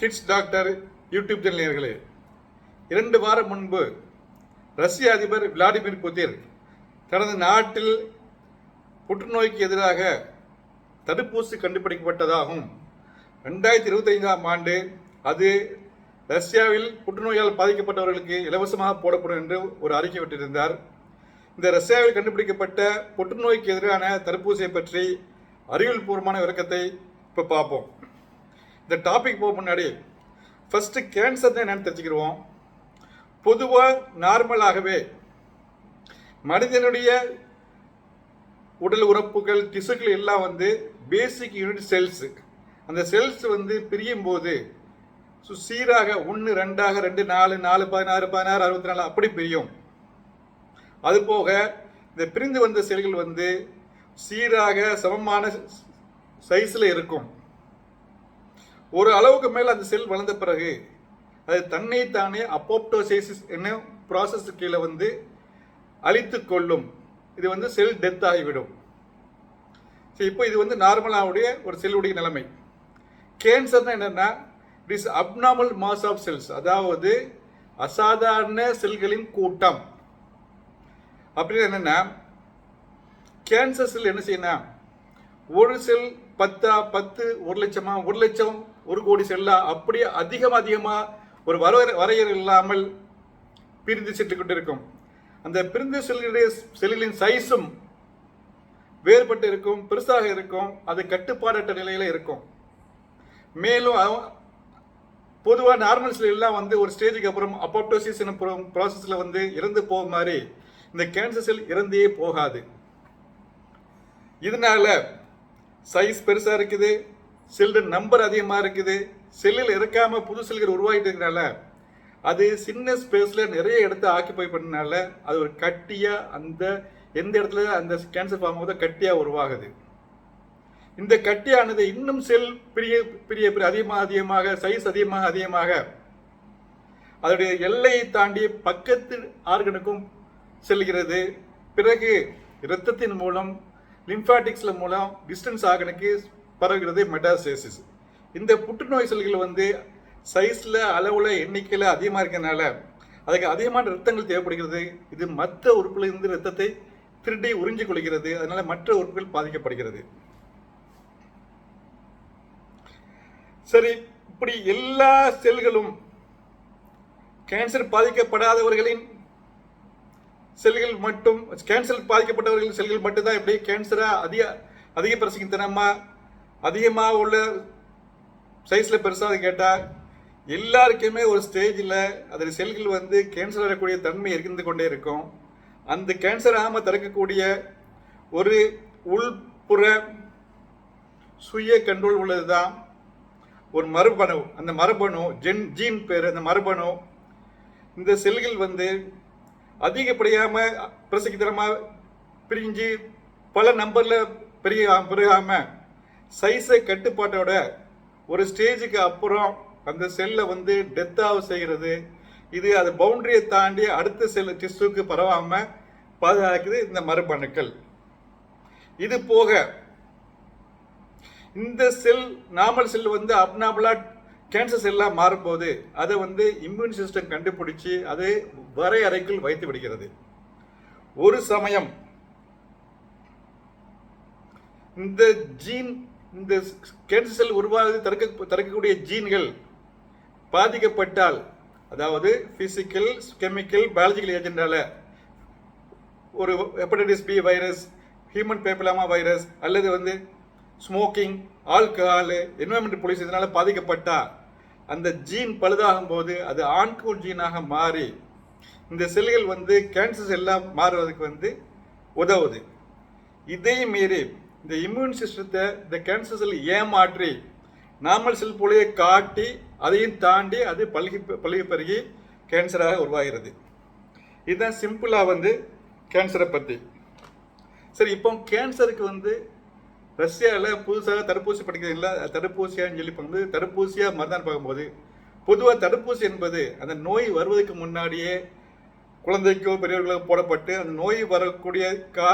Kids doctor YouTube channel இரண்டு வாரம் முன்பு ரஷ்ய அதிபர் விளாடிமிர் புதின் தனது நாட்டில் புற்றுநோய்க்கு எதிராக தடுப்பூசி கண்டுபிடிக்கப்பட்டதாகவும் ரெண்டாயிரத்தி இருபத்தைந்தாம் ஆண்டு அது ரஷ்யாவில் புற்றுநோயால் பாதிக்கப்பட்டவர்களுக்கு இலவசமாக போடப்படும் என்று ஒரு அறிக்கை விட்டிருந்தார். இந்த ரஷ்யாவில் கண்டுபிடிக்கப்பட்ட புற்றுநோய்க்கு எதிரான தடுப்பூசியை பற்றி அறிவியல் பூர்வமான விளக்கத்தை இப்போ பார்ப்போம். இந்த டாபிக் போக முன்னாடி ஃபஸ்ட்டு கேன்சர் என்னன்னு தெரிஞ்சுக்கிடுவோம். பொதுவாக நார்மலாகவே மனிதனுடைய உடல் உறுப்புகள் திசுக்கள் எல்லாம் வந்து பேசிக் யூனிட் செல்ஸ் அந்த செல்ஸ் வந்து பிரியும் போது ஸோ சீராக ஒன்று ரெண்டாக ரெண்டு நாலு நாலு பதினாறு பதினாறு அறுபத்தி நாலு அப்படி பிரியும். அது போக இந்த பிரிந்து வந்த செல்கள் வந்து சீராக சமமான சைஸில் இருக்கும். ஒரு அளவுக்கு மேலே அந்த செல் வளர்ந்த பிறகு அது தன்னை தானே அப்போப்டோசைசிஸ் என்ன ப்ராசஸ் கீழே வந்து அழித்து கொள்ளும். இது வந்து செல் டெத் ஆகிவிடும். சரி இப்போ இது வந்து நார்மலாவுடைய ஒரு செல்லுடைய நிலைமை. கேன்சர்னா என்னன்னா it is abnormal mass of cells அதாவது அசாதாரண செல்களின் கூட்டம். அப்படின்னு என்னென்னா கேன்சர் செல் என்ன செய்யணும் ஒரு செல் பத்தா பத்து ஒரு லட்சமா ஒரு லட்சம் ஒரு கோடி செல்லா அப்படியே அதிகம் அதிகமாக ஒரு வரையறை வரையறை இல்லாமல் பிரிந்து சென்று கொண்டிருக்கும் அந்த பிரிந்து செல்களுடைய செல்களின் சைஸும் வேறுபட்டு இருக்கும் பெருசாக இருக்கும் அது கட்டுப்பாடற்ற நிலையில் இருக்கும். மேலும் பொதுவாக நார்மல் செல் எல்லாம் வந்து ஒரு ஸ்டேஜுக்கு அப்புறம் அப்போப்டோசிஸ் ப்ராசஸில் வந்து இறந்து போக மாதிரி இந்த கேன்சர் செல் இறந்தே போகாது. இதனால சைஸ் பெருசாக இருக்குது செல்லின் நம்பர் அதிகமாக இருக்குது. செல்லில் இருக்காம புது செல்கள் உருவாகிட்டு இருக்கிறனால அது சின்ன ஸ்பேஸில் நிறைய இடத்த ஆக்கிபை பண்ணனால அது ஒரு கட்டியாக அந்த எந்த இடத்துல அந்த கேன்சர் ஃபார்ம் ஆகுதோ கட்டியாக உருவாகுது. இந்த கட்டியானது இன்னும் செல் பிரிய பிரிய பெரிய அதிகமாக அதிகமாக சைஸ் அதிகமாக அதிகமாக அதனுடைய எல்லையை தாண்டி பக்கத்து ஆர்கனுக்கும் செல்கிறது. பிறகு இரத்தத்தின் மூலம் லிம்பாட்டிக்ஸ்ல மூலம் டிஸ்டன்ஸ் ஆர்கனுக்கு பரவுகிறது மெட்டாசேசிஸ் இந்த புற்றுநோய் செல்கள் வந்து சைஸ்ல அளவுல எண்ணிக்கையில அதிகமா இருக்கிறதுனால அதுக்கு அதிகமான ரத்தங்கள் தேவைப்படுகிறது. இது மற்ற உறுப்பிலிருந்து ரத்தத்தை திருடி உறிஞ்சிக் கொள்கிறது. அதனால மற்ற உறுப்புகள் பாதிக்கப்படுகிறது. சரி இப்படி எல்லா செல்களும் கேன்சர் பாதிக்கப்படாதவர்களின் செல்கள் மட்டும் கேன்சர் பாதிக்கப்பட்டவர்களின் செல்கள் மட்டும்தான் எப்படி கேன்சரா அதிக அதிக பிரசங்கித்தனமா அதிகமாக உள்ள சைஸில் பெருசாக கேட்டால் எல்லாருக்குமே ஒரு ஸ்டேஜில் அதில் செல்கள் வந்து கேன்சர் வரக்கூடிய தன்மை இருந்து கொண்டே இருக்கும். அந்த கேன்சர் ஆகாமல் தடுக்கக்கூடிய ஒரு உள்புற சுய கண்ட்ரோல் உள்ளது தான் ஒரு மரபணு அந்த மரபணு ஜென் ஜீன் பேர் அந்த மரபணு இந்த செல்கள் வந்து அதிகப்படியாமல் பிரசக்கித்தனமா பிரிஞ்சு பல நம்பரில் பெரிய பெருகாமல் சைஸை கட்டுப்பாட்டோட ஒரு ஸ்டேஜுக்கு அப்புறம் அந்த செல்லை வந்து டெத்தாக செய்கிறது. இது அது பவுண்டரியை தாண்டி அடுத்த செல் டிஷ்யூக்கு பரவாமல் பாதுகாக்குது இந்த மரபணுக்கள். இது போக இந்த செல் நார்மல் செல் வந்து அப்நார்மலா கேன்சர் செல்லாக மாறும்போது அதை வந்து இம்யூன் சிஸ்டம் கண்டுபிடிச்சி அதை வரையறைக்குள் வைத்து விடுகிறது. ஒரு சமயம் இந்த ஜீன் இந்த கேன்சர் செல் உருவாகுது தடுக்க தடுக்கக்கூடிய ஜீன்கள் பாதிக்கப்பட்டால் அதாவது ஃபிசிக்கல் கெமிக்கல் பயாலஜிக்கல் ஏஜென்டால ஒரு hepatitis B virus human papilloma virus அல்லது வந்து ஸ்மோக்கிங் ஆல்கஹால் என்வரன்மெண்ட் பொலியூஷன் இதனால் பாதிக்கப்பட்டால் அந்த ஜீன் பழுதாகும் போது அது ஆண்கூர் ஜீனாக மாறி இந்த செல்கள் வந்து கேன்சர் எல்லாம் மாறுவதற்கு வந்து உதவுது. இதையும் மீறி இந்த இம்யூன் சிஸ்டத்தை இந்த கேன்சர் செல் ஏமாற்றி நார்மல் செல் போலியை காட்டி அதையும் தாண்டி அது பழகி பழகி பெருகி கேன்சராக உருவாகிறது. இதுதான் சிம்பிளாக வந்து கேன்சரை பற்றி சரி இப்போ கேன்சருக்கு வந்து ரஷ்யாவில் புதுசாக தடுப்பூசி படிக்கிறீங்களா தடுப்பூசியான்னு சொல்லி பார்க்கும்போது தடுப்பூசியாக மருந்தான் பார்க்கும்போது பொதுவாக தடுப்பூசி என்பது அந்த நோய் வருவதற்கு முன்னாடியே குழந்தைக்கோ பெரியவர்களுக்கோ போடப்பட்டு அந்த நோய் வரக்கூடிய கா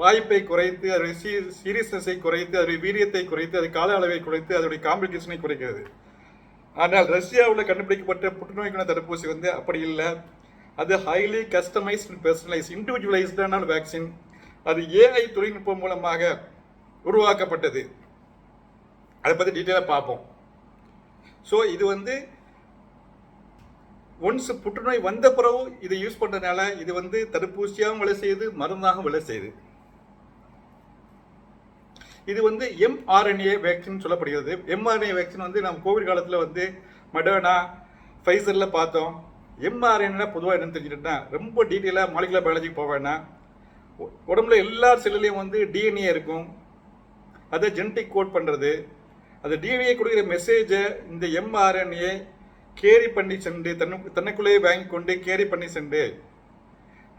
வாய்ப்பை குறைத்து அதனுடைய சீ சீரியஸ்னஸை குறைத்து அதனுடைய வீரியத்தை குறைத்து அது கால அளவை குறைத்து அதனுடைய காம்ப்ளிகேஷனை குறைக்கிறது. ஆனால் ரஷ்யாவில் கண்டுபிடிக்கப்பட்ட புற்றுநோய்க்கான தடுப்பூசி வந்து அப்படி இல்லை. அது ஹைலி கஸ்டமைஸ்ட் பர்சனலைஸ் இண்டிவிஜுவலைஸ்டான வேக்சின் அது ஏஐ தொழில்நுட்பம் மூலமாக உருவாக்கப்பட்டது. அதை பற்றி டீட்டெயிலாக பார்ப்போம். ஸோ இது வந்து ஒன்ஸ் புற்றுநோய் வந்த பிறகு இதை யூஸ் பண்ணுறதுனால இது வந்து தடுப்பூசியாகவும் வேலை செய்யுது மருந்தாகவும் வேலை செய்யுது. இது வந்து எம்ஆர்என்ஏ வேக்சின் சொல்லப்படுகிறது. எம்ஆர்என்ஏ வேக்சின் வந்து நம்ம கோவிட் காலத்தில் வந்து மடோனா ஃபைசரில் பார்த்தோம். எம்ஆர்என்ஏனா பொதுவாக என்னன்னு தெரிஞ்சுக்கிட்டேன்னா ரொம்ப டீட்டெயிலாக மாலிகுலர் பயாலஜிக்கு போவேன்னா உடம்புல எல்லா செல்லுலேயும் வந்து டிஎன்ஏ இருக்கும். அதை ஜெனட்டிக் கோட் பண்ணுறது அந்த டிஎன்ஏ கொடுக்குற மெசேஜை இந்த எம்ஆர்என்ஏ கேரி பண்ணி சென்று தன்னு தன்னுக்குள்ளேயே வாங்கி கொண்டு கேரி பண்ணி சென்று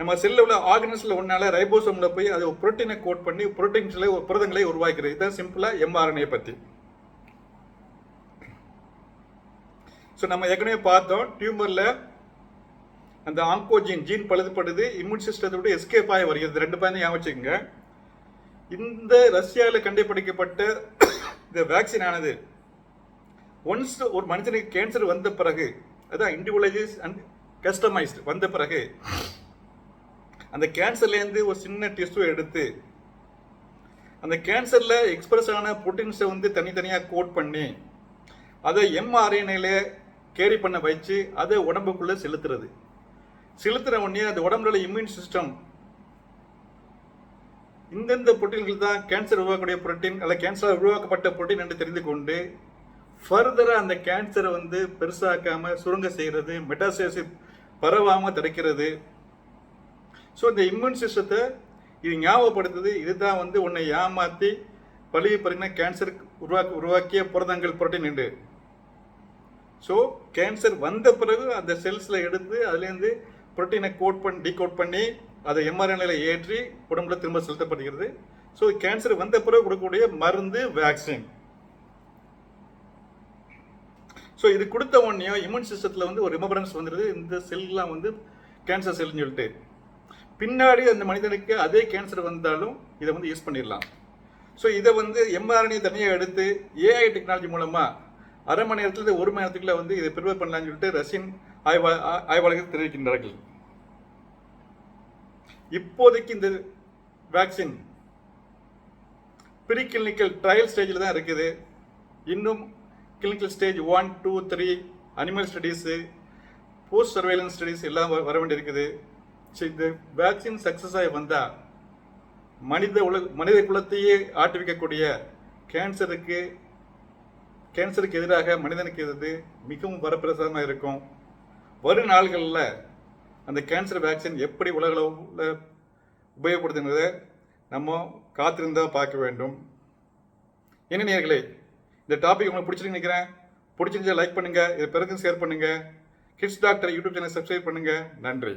நம்ம செல்லில் உள்ள ஆர்கனஸில் ஒன்றால ரைபோசோமில் போய் அது புரோட்டீனை கோட் பண்ணி புரோட்டீன்ஸில் ஒரு புரதங்களை உருவாக்குறது இதுதான் சிம்பிளாக எம்ஆர்என்ஏ பற்றி ஸோ நம்ம ஏற்கனவே பார்த்தோம் டியூமரில் அந்த ஆங்கோஜின் ஜீன் பழுதுபடுது இம்யூன் சிஸ்டத்தோட எஸ்கேப் ஆகி வருகிறது. ரெண்டு பேரும் ஞாபகம் வச்சுக்கோங்க. இந்த ரஷ்யாவில் கண்டுபிடிக்கப்பட்ட இந்த வேக்சின் ஆனது ஒன்ஸ் ஒரு மனுஷனுக்கு கேன்சர் வந்த பிறகு அதான் இண்டிவிஜுவலைஸ் அண்ட் கஸ்டமைஸ்டு வந்த பிறகு அந்த கேன்சர்லேருந்து ஒரு சின்ன டெஸ்ட்டை எடுத்து அந்த கேன்சரில் எக்ஸ்பிரஸ் ஆன ப்ரோட்டீன்ஸை வந்து தனித்தனியாக கோட் பண்ணி அதை எம்ஆர்என்ஏல கேரி பண்ண வச்சு அதை உடம்புக்குள்ளே செலுத்துறது. செலுத்துற உடனே அந்த உடம்புல இம்யூன் சிஸ்டம் இந்தந்த புரோட்டீன்கள் தான் கேன்சர் உருவாக்கக்கூடிய புரோட்டீன் அல்ல கேன்சர் உருவாக்கப்பட்ட புரோட்டீன் என்று தெரிந்து கொண்டு ஃபர்தராக அந்த கேன்சரை வந்து பெருசாக்காமல் சுருங்க செய்கிறது மெட்டாசேசிஸ் பரவாமல் தடுக்கிறது ஸோ இந்த இம்யூன் சிஸ்டத்தை இது ஞாபகப்படுத்துது. இதுதான் வந்து உன்னை ஏமாற்றி பழிவு பார்த்தீங்கன்னா கேன்சர் உருவாக்கி உருவாக்கிய புரதங்கள் புரோட்டீன் என்று ஸோ கேன்சர் வந்த பிறகு அந்த செல்ஸில் எடுத்து அதுலேருந்து புரோட்டீனை கோட் பண்ணி டீகோட் பண்ணி அதை எம்ஆர்என்ஏல ஏற்றி உடம்புல திரும்ப செலுத்தப்படுகிறது. ஸோ கேன்சர் வந்த பிறகு கொடுக்கக்கூடிய மருந்து வேக்சின் ஸோ இது கொடுத்த உடனே இம்யூன் சிஸ்டத்தில் வந்து ஒரு ரிமபரன்ஸ் வந்துடுது இந்த செல்லாம் வந்து கேன்சர் செல்னு சொல்லிட்டு. பின்னாடி அந்த மனிதனுக்கு அதே கேன்சர் வந்தாலும் இதை வந்து யூஸ் பண்ணிடலாம். ஸோ இதை வந்து எம்ஆர்என்ஏ தனியாக எடுத்து ஏஐ டெக்னாலஜி மூலமாக அரை மணி நேரத்தில் ஒரு மணி நேரத்துக்குள்ள வந்து இதை ப்ரிப்பேர் பண்ணலாம்னு சொல்லிட்டு ரஷ்யன் ஆய்வா ஆய்வாளர்கள் தெரிவிக்கின்றார்கள். இப்போதைக்கு இந்த வேக்சின் ப்ரீ கிளினிக்கல் ட்ரையல் ஸ்டேஜில் தான் இருக்குது. இன்னும் clinical stage one two three animal studies post surveillance studies எல்லாம் வர வேண்டியிருக்குது. ஸோ இந்த வேக்சின் சக்ஸஸ் ஆகி வந்தால் மனித உலக மனித குலத்தையே ஆட்டுவிக்கக்கூடிய கேன்சருக்கு கேன்சருக்கு எதிராக மனிதனுக்கு எதிர்த்து மிகவும் வரப்பிரசாதமாக இருக்கும். வரும் நாள்களில் அந்த கேன்சர் வேக்சின் எப்படி உலகளவில் உபயோகப்படுத்துங்கிறத நம்ம காத்திருந்தால் பார்க்க வேண்டும். என்ன நேர்களே இந்த டாபிக் உங்களுக்கு பிடிச்சிருக்கு நினைக்கிறேன். பிடிச்சிருந்தா லைக் பண்ணுங்கள் இதை பிறகு ஷேர் பண்ணுங்கள் kids doctor YouTube channel subscribe பண்ணுங்கள் நன்றி.